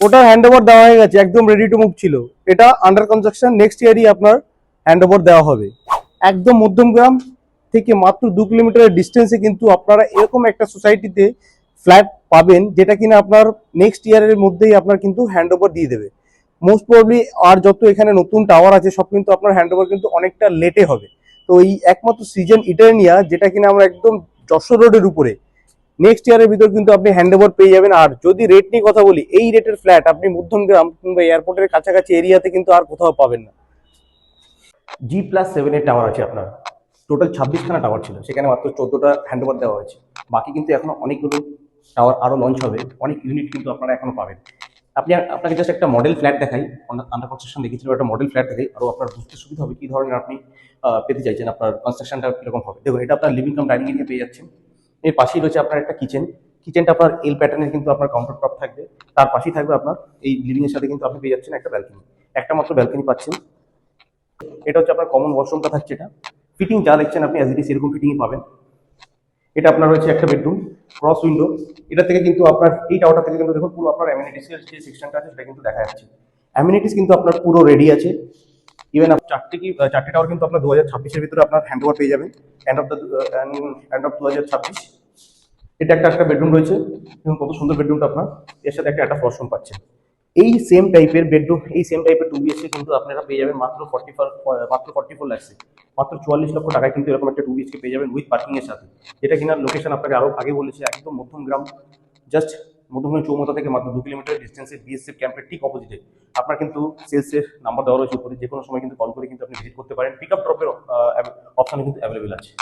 ওটা hand over দেওয়া হয়ে গেছে, একদম রেডি টু মুভ ছিল। এটা আন্ডার কনস্ট্রাকশন নেক্সট ইয়ারই আপনার হ্যান্ড ওভার দেওয়া হবে। একদম মধ্যমগ্রাম থেকে মাত্র দু কিলোমিটারের ডিস্টেন্সে কিন্তু আপনারা এরকম একটা সোসাইটিতে ফ্ল্যাট পাবেন, যেটা কিনা আপনার নেক্সট ইয়ারের মধ্যেই আপনার কিন্তু হ্যান্ড ওভার দিয়ে দেবে। মোস্ট প্রবলি আর যত এখানে নতুন টাওয়ার আছে, সব কিন্তু আপনার হ্যান্ড ওভার কিন্তু অনেকটা লেটে হবে। তো এই একমাত্র সিজন ইটারনিয়া, যেটা কিনা আমরা একদম যশোর রোডের উপরে। নেক্সট ইয়ারের ভিতর কিন্তু আপনি হ্যান্ড ওভার পেয়ে যাবেন। আর যদি রেট নিয়ে কথা বলি, এই রেটের ফ্ল্যাট আপনি মধ্যমগ্রাম কিংবা এয়ারপোর্টের কাছাকাছি এরিয়াতে কিন্তু আর কোথাও পাবেন না। জি প্লাস সেভেনের টাওয়ার আছে আপনার। টোটাল ছাব্বিশখানা টাওয়ার ছিল। সেখানে মাত্র চোদ্দোটা হ্যান্ড ওভার দেওয়া হয়েছে। বাকি কিন্তু এখনও অনেকগুলো টাওয়ার আরও লঞ্চ হবে। অনেক ইউনিট কিন্তু আপনারা এখনও পাবেন। আপনি আপনাকে জাস্ট একটা মডেল ফ্ল্যাট দেখাই। আন্ডার কনস্ট্রাকশন দেখেছিলাম একটা মডেল ফ্ল্যাট দেখাই। আরও আপনার বুঝতে সুবিধা হবে কী ধরনের আপনি পেতে চাইছেন। আপনার কনস্ট্রাকশনটা কীরকম হবে। দেখুন, এটা আপনার লিভিং কাম ডাইনিং পেয়ে যাচ্ছেন। এর পাশেই রয়েছে আপনার একটা কিচেন কিচেনটা আপনার এল প্যাটার্নের কিন্তু আপনার কাউন্টার টপ থাকবে। তার পাশেই থাকবে আপনার এই লিভিং এর সাথে কিন্তু আপনি পেয়ে যাচ্ছেন একটা ব্যালকনি একটা মাত্র ব্যালকনি পাচ্ছেন। এটা হচ্ছে আপনার কমন ওয়াশরুমটা থাকছে এটা। ফিটিং যা দেখছেন আপনি অ্যাজ ইট ইস এরকম ফিটিংই পাবেন। এটা আপনার রয়েছে একটা বেডরুম ক্রস উইন্ডো এটা থেকে কিন্তু আপনার এই টাওয়ারটা থেকে কিন্তু দেখুন পুরো আপনার অ্যামিনিটিসের যে সেকশনটা আছে, সেটা কিন্তু দেখা যাচ্ছে। অ্যামিনিটিস কিন্তু আপনার পুরো রেডি আছে। ইভেন চারটে কি চারটে টাওয়ার কিন্তু আপনার দু হাজার ছাব্বিশের ভিতরে আপনার হ্যান্ড ওভার পেয়ে যাবেন। End of the end of দু হাজার ছাব্বিশ। এটা একটা একটা বেডরুম রয়েছে কত সুন্দর বেডরুমটা আপনার। এর সাথে একটা একটা ওয়াশরুম পাচ্ছেন। এই সেম টাইপের বেডরুম এই সেম টাইপের টু বিএসকে কিন্তু আপনারা পেয়ে যাবেন মাত্র ফর্টি ফোর মাত্র ফর্টি ফোর লাখসে মাত্র চুয়াল্লিশ লক্ষ টাকায় কিন্তু এরকম একটা টু বিএসকে পেয়ে যাবেন উইথ পার্কিংয়ের সাথে। যেটা কিনা লোকেশন আপনাকে আরও আগে বলেছি, একদম মধ্যমগ্রাম জাস্ট মধ্যমগ্রাম চৌমাথা থেকে মাত্র দু কিলোমিটার ডিস্টেন্সে বিএসএফ ক্যাম্পের ঠিক অপোজিটে আপনার কিন্তু সেলসের নাম্বার দেওয়া রয়েছে উপরে যে কোনো সময় কিন্তু কল করে কিন্তু আপনি ভিজিট করতে পারেন। পিক আপ ড্রপের অপশন কিন্তু অ্যাভেলেবেল আছে।